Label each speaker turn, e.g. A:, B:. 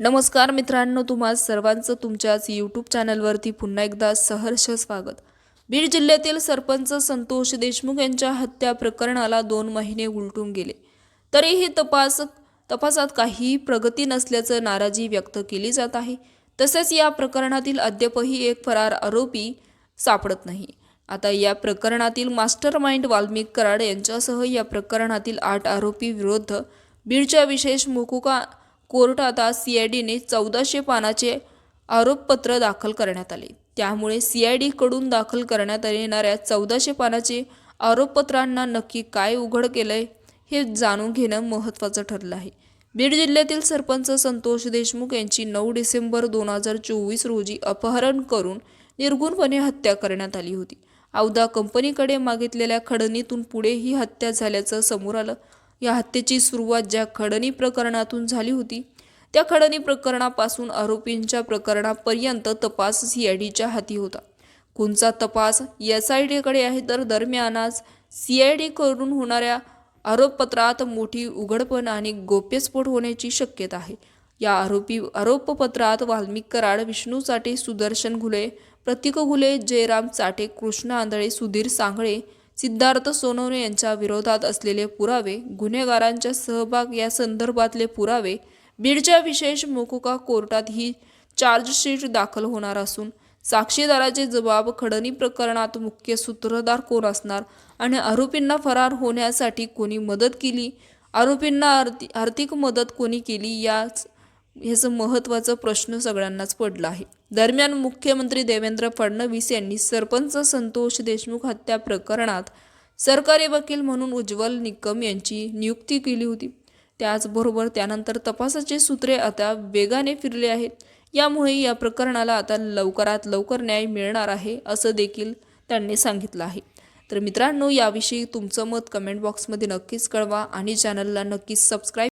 A: नमस्कार मित्रांनो तुम्हा सर्वांचं तुमच्याच यूट्यूब चॅनलवरती पुन्हा एकदा सहर्ष स्वागत. बीड जिल्ह्यातील सरपंच संतोष देशमुख यांच्या हत्या प्रकरणाला दोन महिने उलटून गेले. तरीही तपास तपासात काहीही प्रगती नसल्याचं नाराजी व्यक्त केली जात आहे. तसेच या प्रकरणातील अद्यापही एक फरार आरोपी सापडत नाही. आता या प्रकरणातील मास्टर माइंड वाल्मिक कराड यांच्यासह या प्रकरणातील आठ आरोपी विरुद्ध बीडच्या विशेष मुकुका कोर्टात आज डीने चौदाशे पानाचे आरोपपत्र दाखल करण्यात आले. त्यामुळे सी आय डीकडून दाखल करण्यात येणाऱ्या चौदाशे पानाचे आरोपपत्रांना नक्की काय उघड केलंय हे जाणून घेणं महत्त्वाचं ठरलं आहे. बीड जिल्ह्यातील सरपंच संतोष देशमुख यांची नऊ डिसेंबर दोन हजार चोवीस रोजी अपहरण करून निर्गुणपणे हत्या करण्यात आली होती. औदा कंपनीकडे मागितलेल्या खडणीतून पुढे ही हत्या झाल्याचं समोर आलं. या हत्येची सुरुवात ज्या खडणी प्रकरणातून झाली होती त्या खडणी प्रकरणापासून आरोपींच्या प्रकरणापर्यंत तपास सीआयडीच्या हाती होता. कोणचा तपास एस आय डीकडे आहे तर दरम्यानच सीआयडी कडून होणाऱ्या आरोपपत्रात मोठी उघडपण आणि गोप्यस्फोट होण्याची शक्यता आहे. या आरोपी आरोपपत्रात वाल्मिक कराड विष्णू चाटे सुदर्शन घुले प्रतीक घुले जयराम चाटे कृष्ण आंधळे सुधीर सांगळे सिद्धार्थ सोनवणे यांच्या विरोधात असलेले पुरावे गुन्हेगारांच्या सहभाग या संदर्भातले पुरावे बीडच्या विशेष मोकुका कोर्टात ही चार्जशीट दाखल होणार असून साक्षीदाराचे जबाब खडणी प्रकरणात मुख्य सूत्रधार कोण असणार आणि आरोपींना फरार होण्यासाठी कोणी मदत केली आरोपींना आर्थिक आर्थिक मदत कोणी केली याच ह्याचं महत्त्वाचा प्रश्न सगळ्यांनाच पडला आहे. दरम्यान मुख्यमंत्री देवेंद्र फडणवीस यांनी सरपंच संतोष देशमुख हत्या प्रकरणात सरकारी वकील म्हणून उज्ज्वल निकम यांची नियुक्ती केली होती. त्याचबरोबर त्यानंतर तपासाचे सूत्रे आता वेगाने फिरले आहेत. यामुळे या प्रकरणाला आता लवकरात लवकर न्याय मिळणार आहे असं देखील त्यांनी सांगितलं आहे. तर मित्रांनो याविषयी तुमचं मत कमेंट बॉक्समध्ये नक्कीच कळवा आणि चॅनलला नक्कीच सबस्क्राईब